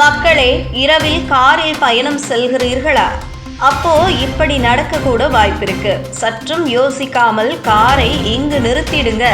மக்களே இரவில் காரில் பயணம் செல்கிறீர்களா? அப்போ இப்படி நடக்க கூட வாய்ப்பிருக்கு. சற்றும் யோசிக்காமல் காரை இங்கு நிறுத்திடுங்க.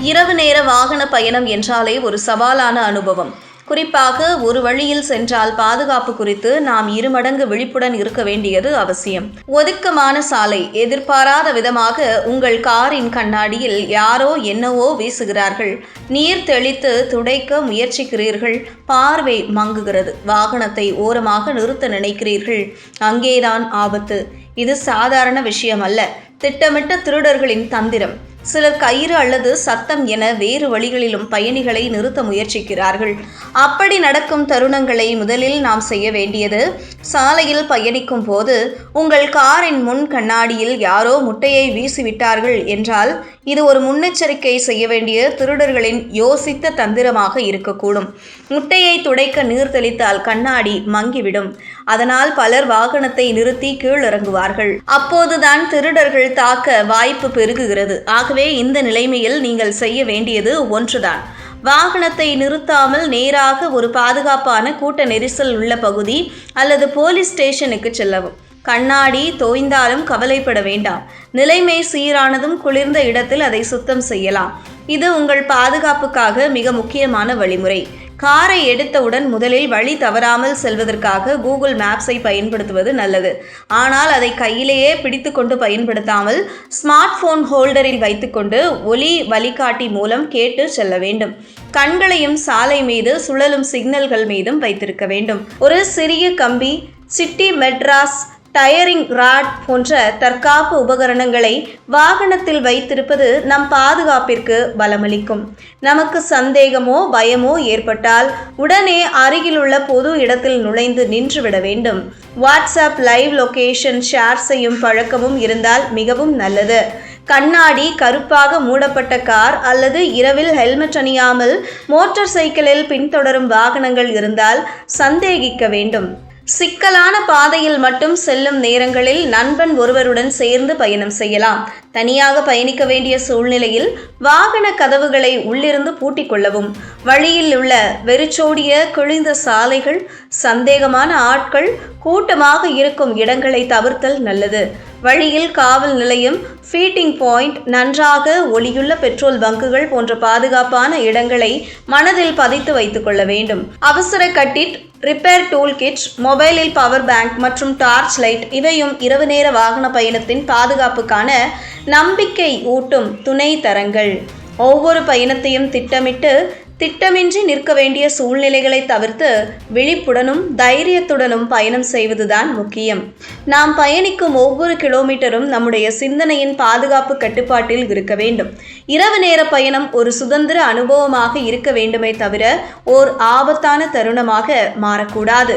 இரவு நேர வாகன பயணம் என்றாலே ஒரு சவாலான அனுபவம். குறிப்பாக ஒரு வழியில் சென்றால் பாதுகாப்பு குறித்து நாம் இருமடங்கு விழிப்புடன் இருக்க வேண்டியது அவசியம். ஒதுக்கமான சாலை எதிர்பாராத விதமாக உங்கள் காரின் கண்ணாடியில் யாரோ என்னவோ வீசுகிறார்கள். நீர் தெளித்து துடைக்க முயற்சிக்கிறீர்கள். பார்வை மங்குகிறது. வாகனத்தை ஓரமாக நிறுத்த நினைக்கிறீர்கள். அங்கேதான் ஆபத்து. இது சாதாரண விஷயம் அல்ல திட்டமிட்ட திருடர்களின் தந்திரம். சிலர் கயிறு அல்லது சத்தம் என வேறு வழிகளிலும் பயணிகளை நிறுத்த முயற்சிக்கிறார்கள். அப்படி நடக்கும் தருணங்களை முதலில் நாம் செய்ய வேண்டியது சாலையில் பயணிக்கும் போது உங்கள் காரின் முன் கண்ணாடியில் யாரோ முட்டையை வீசிவிட்டார்கள் என்றால் இது ஒரு முன்னெச்சரிக்கை செய்ய வேண்டிய திருடர்களின் யோசித்த தந்திரமாக இருக்கக்கூடும். முட்டையை துடைக்க நீர் தெளித்தால் கண்ணாடி மங்கிவிடும். அதனால் பலர் வாகனத்தை நிறுத்தி கீழிறங்குவார்கள். அப்போதுதான் திருடர்கள் தாக்க வாய்ப்பு பெருகுகிறது. ஆகவே இந்த நிலைமையில் நீங்கள் செய்ய வேண்டியது ஒன்றுதான். வாகனத்தை நிறுத்தாமல் நேராக ஒரு பாதுகாப்பான கூட்ட நெரிசல் உள்ள பகுதி அல்லது போலீஸ் ஸ்டேஷனுக்கு செல்லவும். கண்ணாடி தோய்ந்தாலும் கவலைப்பட வேண்டாம். நிலைமை சீரானதும் குளிர்ந்த இடத்தில் அதை சுத்தம் செய்யலாம். இது உங்கள் பாதுகாப்புக்காக மிக முக்கியமான வழிமுறை. காரை எடுத்தவுடன் முதலில் வழி தவறாமல் செல்வதற்காக கூகுள் மேப்ஸை பயன்படுத்துவது நல்லது. ஆனால் அதை கையிலேயே பிடித்துக்கொண்டு பயன்படுத்தாமல் ஸ்மார்ட் போன் ஹோல்டரில் வைத்துக்கொண்டு ஒலி வழிகாட்டி மூலம் கேட்டு செல்ல வேண்டும். கண்களையும் சாலை மீது சுழலும் சிக்னல்கள் மீதும் வைத்திருக்க வேண்டும். ஒரு சிறிய கம்பி சிட்டி மெட்ராஸ் டயரிங் ராட் போன்ற தற்காப்பு உபகரணங்களை வாகனத்தில் வைத்திருப்பது நம் பாதுகாப்பிற்கு பலமளிக்கும். நமக்கு சந்தேகமோ பயமோ ஏற்பட்டால் உடனே அருகிலுள்ள பொது இடத்தில் நுழைந்து நின்றுவிட வேண்டும். வாட்ஸ்அப் லைவ் லொகேஷன் ஷேர் செய்யும் பழக்கமும் இருந்தால் மிகவும் நல்லது. கண்ணாடி கருப்பாக மூடப்பட்ட கார் அல்லது இரவில் ஹெல்மெட் அணியாமல் மோட்டார் சைக்கிளில் பின்தொடரும் வாகனங்கள் இருந்தால் சந்தேகிக்க வேண்டும். சிக்கலான பாதையில் மட்டும் செல்லும் நேரங்களில் நண்பன் ஒருவருடன் சேர்ந்து பயணம் செய்யலாம். தனியாக பயணிக்க வேண்டிய சூழ்நிலையில் வாகன கதவுகளை உள்ளிருந்து பூட்டிக் கொள்ளவும். வழியில் உள்ள வெறிச்சோடிய கிழிந்த சாலைகள் சந்தேகமான ஆட்கள் கூட்டமாக இருக்கும் இடங்களை தவிர்த்தல் நல்லது. வழியில் காவல் நிலையம் ஃபீட்டிங் பாயிண்ட் நன்றாக ஒளியுள்ள பெட்ரோல் பங்குகள் போன்ற பாதுகாப்பான இடங்களை மனதில் பதித்து வைத்துக் கொள்ள வேண்டும். அவசர கட்டிட் ரிப்பேர் டூல் கிட் மொபைலில் பவர் பேங்க் மற்றும் டார்ச் லைட் இவையும் இரவு நேர வாகன பயணத்தின் பாதுகாப்புக்கான நம்பிக்கை ஊட்டும் துணை தரங்கள். ஒவ்வொரு பயணத்தையும் திட்டமிட்டு திட்டமின்றி நிற்க வேண்டிய சூழ்நிலைகளை தவிர்த்து விழிப்புடனும் தைரியத்துடனும் பயணம் செய்வதுதான் முக்கியம். நாம் பயணிக்கும் ஒவ்வொரு கிலோமீட்டரும் நம்முடைய சிந்தனையின் பாதுகாப்பு கட்டுப்பாட்டில் இருக்க வேண்டும். இரவு நேர பயணம் ஒரு சுதந்திர அனுபவமாக இருக்க வேண்டுமே தவிர ஓர் ஆபத்தான தருணமாக மாறக்கூடாது.